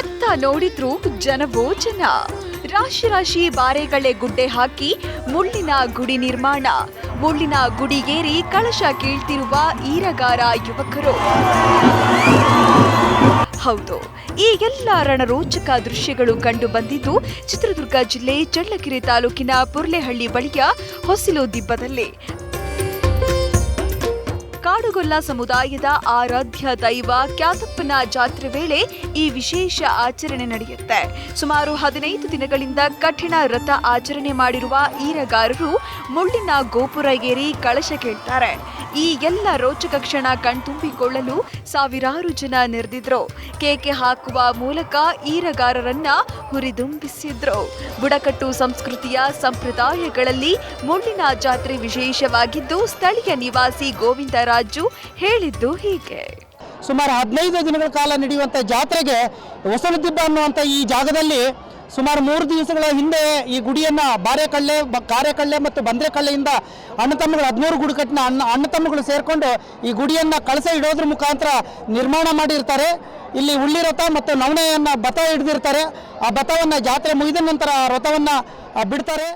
ಎತ್ತ ನೋಡಿದ್ರು ಜನವೋ ಜನ ರಾಶಿ ರಾಶಿ ಬಾರೆಗಳೆ ಗುಡ್ಡೆ ಹಾಕಿ ಮುಳ್ಳಿನ ಗುಡಿ ನಿರ್ಮಾಣ. ಮುಳ್ಳಿನ ಗುಡಿಗೇರಿ ಕಳಶ ಕೀಳ್ತಿರುವ ಈರಗಾರ ಯುವಕರು. ಹೌದು, ಈ ಎಲ್ಲ ರಣರೋಚಕ ದೃಶ್ಯಗಳು ಕಂಡು ಬಂದಿದ್ದು ಚಿತ್ರದುರ್ಗ ಜಿಲ್ಲೆ ಚಳ್ಳಕೆರೆ ತಾಲೂಕಿನ ಪುರ್ಲೆಹಳ್ಳಿ ಬಳಿಯ ಹೊಸಿಲು ದಿಬ್ಬದಲ್ಲಿ ಕಾಡುಗೊಲ್ಲ ಸಮುದಾಯದ ಆರಾಧ್ಯ ದೈವ ಕ್ಯಾತಪ್ಪನ ಜಾತ್ರೆ ವೇಳೆ ಈ ವಿಶೇಷ ಆಚರಣೆ ನಡೆಯುತ್ತೆ. ಸುಮಾರು ಹದಿನೈದು ದಿನಗಳಿಂದ ಕಠಿಣ ರಥ ಆಚರಣೆ ಮಾಡಿರುವ ಈರಗಾರರು ಮುಳ್ಳಿನ ಗೋಪುರ ಏರಿ ಕಳಶ ಕೇಳ್ತಾರೆ. ಈ ಎಲ್ಲ ರೋಚಕ ಕ್ಷಣ ಕಣ್ತುಂಬಿಕೊಳ್ಳಲು ಸಾವಿರಾರು ಜನ ನೆರೆದಿದ್ರು. ಕೇಕೆ ಹಾಕುವ ಮೂಲಕ ಈರಗಾರರನ್ನ ಹುರಿದುಂಬಿಸಿದ್ರು. ಬುಡಕಟ್ಟು ಸಂಸ್ಕೃತಿಯ ಸಂಪ್ರದಾಯಗಳಲ್ಲಿ ಮುಳ್ಳಿನ ಜಾತ್ರೆ ವಿಶೇಷವಾಗಿದ್ದು ಸ್ಥಳೀಯ ನಿವಾಸಿ ಗೋವಿಂದರಾಜು ಹೇಳಿದ್ದು ಹೀಗೆ. ಸುಮಾರು ಹದಿನೈದು ದಿನಗಳ ಕಾಲ ನಡೆಯುವಂಥ ಜಾತ್ರೆಗೆ ಹೊಸಲದಿಬ್ಬ ಅನ್ನುವಂಥ ಈ ಜಾಗದಲ್ಲಿ ಸುಮಾರು ಮೂರು ದಿವಸಗಳ ಹಿಂದೆ ಈ ಗುಡಿಯನ್ನು ಬಾರೆಕಳ್ಳೆ ಕಾರೆಕಳ್ಳೆ ಮತ್ತು ಬಂದ್ರೆಕಳ್ಳೆಯಿಂದ ಅಣ್ಣ ತಮ್ಮಗಳು ಹದಿಮೂರು ಗುಡಿಕಟ್ಟಿನ ಅಣ್ಣ ಅಣ್ಣ ತಮ್ಮಗಳು ಸೇರಿಕೊಂಡು ಈ ಗುಡಿಯನ್ನು ಕಳಸ ಇಡೋದ್ರ ಮುಖಾಂತರ ನಿರ್ಮಾಣ ಮಾಡಿರ್ತಾರೆ. ಇಲ್ಲಿ ಉಳ್ಳಿ ರಥ ಮತ್ತು ನವಣೆಯನ್ನು ಬತ ಹಿಡಿದಿರ್ತಾರೆ. ಆ ಬತವನ್ನು ಜಾತ್ರೆ ಮುಗಿದ ನಂತರ ಆ ರಥವನ್ನು ಬಿಡ್ತಾರೆ.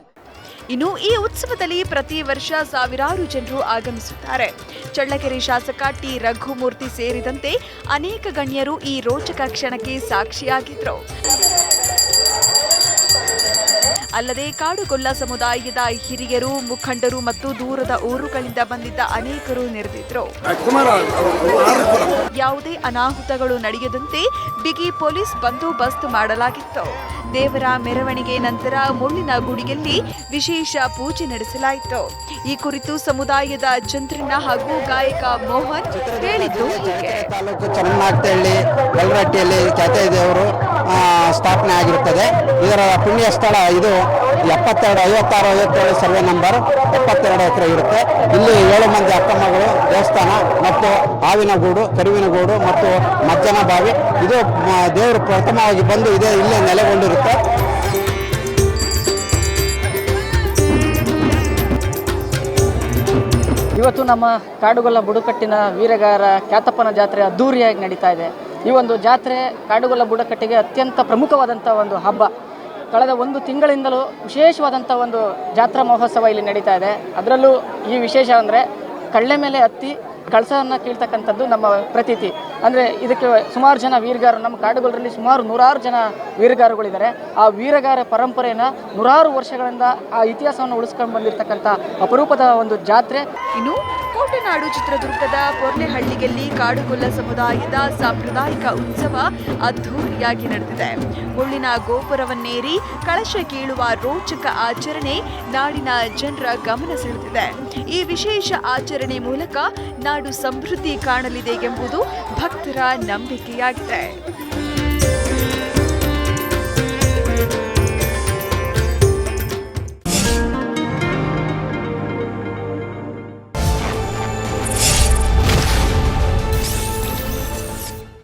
ಇನ್ನು ಈ ಉತ್ಸವದಲ್ಲಿ ಪ್ರತಿ ವರ್ಷ ಸಾವಿರಾರು ಜನರು ಆಗಮಿಸುತ್ತಾರೆ. ಚಳ್ಳಕೆರೆ ಶಾಸಕ ಟಿ. ರಘುಮೂರ್ತಿ ಸೇರಿದಂತೆ ಅನೇಕ ಗಣ್ಯರು ಈ ರೋಚಕ ಕ್ಷಣಕ್ಕೆ ಸಾಕ್ಷಿಯಾಗಿದ್ರು. ಅಲ್ಲದೆ ಕಾಡುಗೊಲ್ಲ ಸಮುದಾಯದ ಹಿರಿಯರು, ಮುಖಂಡರು ಮತ್ತು ದೂರದ ಊರುಗಳಿಂದ ಬಂದಿದ್ದ ಅನೇಕರು ನೆರೆದಿದ್ರು. ಯಾವುದೇ ಅನಾಹುತಗಳು ನಡೆಯದಂತೆ ಬಿಗಿ ಪೊಲೀಸ್ ಬಂದೋಬಸ್ತ್ ಮಾಡಲಾಗಿತ್ತು. ದೇವರ ಮೆರವಣಿಗೆ ನಂತರ ಮುಳ್ಳಿನ ಗುಡಿಯಲ್ಲಿ ವಿಶೇಷ ಪೂಜೆ ನಡೆಸಲಾಯಿತು. ಈ ಕುರಿತು ಸಮುದಾಯದ ಚಂದ್ರಣ್ಣ ಹಾಗೂ ಗಾಯಕ ಮೋಹನ್ ಹೇಳಿದ್ದು ತಾಲೂಕು ಚನ್ನನಾಗ್ತಹಳ್ಳಿ ಬಲ್ರಟ್ಟಿಯಲ್ಲಿ ಖ್ಯಾತ ದೇವರು ಸ್ಥಾಪನೆ ಆಗಿರುತ್ತದೆ. ಇದರ ಪುಣ್ಯ ಸ್ಥಳ ಇದು ಎಪ್ಪತ್ತೆರಡು, ಐವತ್ತಾರು, ಐವತ್ತೇಳು ಸರ್ವೆ ನಂಬರ್ ಎಪ್ಪತ್ತೆರಡು ಎಕರೆ ಇರುತ್ತೆ. ಇಲ್ಲಿ ಏಳು ಮಂದಿ ಅಕ್ಕಮ್ಮಗಳು, ದೇವಸ್ಥಾನ ಮತ್ತು ಹಾವಿನಗೂಡು, ಕರುವಿನಗೂಡು ಮತ್ತು ಮಜ್ಜನ ಬಾವಿ. ಇದು ದೇವರು ಪ್ರಥಮವಾಗಿ ಬಂದು ಇದೇ ಇಲ್ಲೇ ನೆಲೆಗೊಂಡಿರುತ್ತೆ. ಇವತ್ತು ನಮ್ಮ ಕಾಡುಗೊಲ್ಲ ಬುಡಕಟ್ಟಿನ ವೀರಗಾರ ಕ್ಯಾತಪ್ಪನ ಜಾತ್ರೆ ಅದ್ದೂರಿಯಾಗಿ ನಡೀತಾ ಇದೆ. ಈ ಒಂದು ಜಾತ್ರೆ ಕಾಡುಗೊಲ್ಲ ಬುಡಕಟ್ಟಿಗೆ ಅತ್ಯಂತ ಪ್ರಮುಖವಾದಂಥ ಒಂದು ಹಬ್ಬ. ಕಳೆದ ಒಂದು ತಿಂಗಳಿಂದಲೂ ವಿಶೇಷವಾದಂಥ ಒಂದು ಜಾತ್ರಾ ಮಹೋತ್ಸವ ಇಲ್ಲಿ ನಡೀತಾ ಇದೆ. ಅದರಲ್ಲೂ ಈ ವಿಶೇಷ ಅಂದರೆ ಕಳ್ಳೆ ಮೇಲೆ ಹತ್ತಿ ಕಳಸವನ್ನು ಕೀಳ್ತಕ್ಕಂಥದ್ದು ನಮ್ಮ ಪ್ರತೀತಿ. ಅಂದರೆ ಇದಕ್ಕೆ ಸುಮಾರು ಜನ ವೀರಗಾರರು, ನಮ್ಮ ಕಾಡುಗೊಲ್ಲರಲ್ಲಿ ಸುಮಾರು ನೂರಾರು ಜನ ವೀರಗಾರಗಳಿದ್ದಾರೆ ಆ ವೀರಗಾರ ಪರಂಪರೆಯನ್ನು ನೂರಾರು ವರ್ಷಗಳಿಂದ ಆ ಇತಿಹಾಸವನ್ನು ಉಳಿಸ್ಕೊಂಡು ಬಂದಿರತಕ್ಕಂಥ ಅಪರೂಪದ ಒಂದು ಜಾತ್ರೆ. ಇನ್ನು ಕೋಟೆನಾಡು ಚಿತ್ರದುರ್ಗದ ಪೊರ್ಲೆಹಳ್ಳಿಯಲ್ಲಿ ಕಾಡುಗೊಲ್ಲ ಸಮುದಾಯದ ಸಾಂಪ್ರದಾಯಿಕ ಉತ್ಸವ ಅದ್ಧೂರಿಯಾಗಿ ನಡೆದಿದೆ. ಮುಳ್ಳಿನ ಗೋಪುರವನ್ನೇರಿ ಕಳಶ ಕೀಳುವ ರೋಚಕ ಆಚರಣೆ ನಾಡಿನ ಜನರ ಗಮನ ಸೆಳೆದಿದೆ. ಈ ವಿಶೇಷ ಆಚರಣೆ ಮೂಲಕ ನಾಡು ಸಮೃದ್ಧಿ ಕಾಣಲಿದೆ ಎಂಬುದು ಭಕ್ತರ ನಂಬಿಕೆಯಾಗಿದೆ.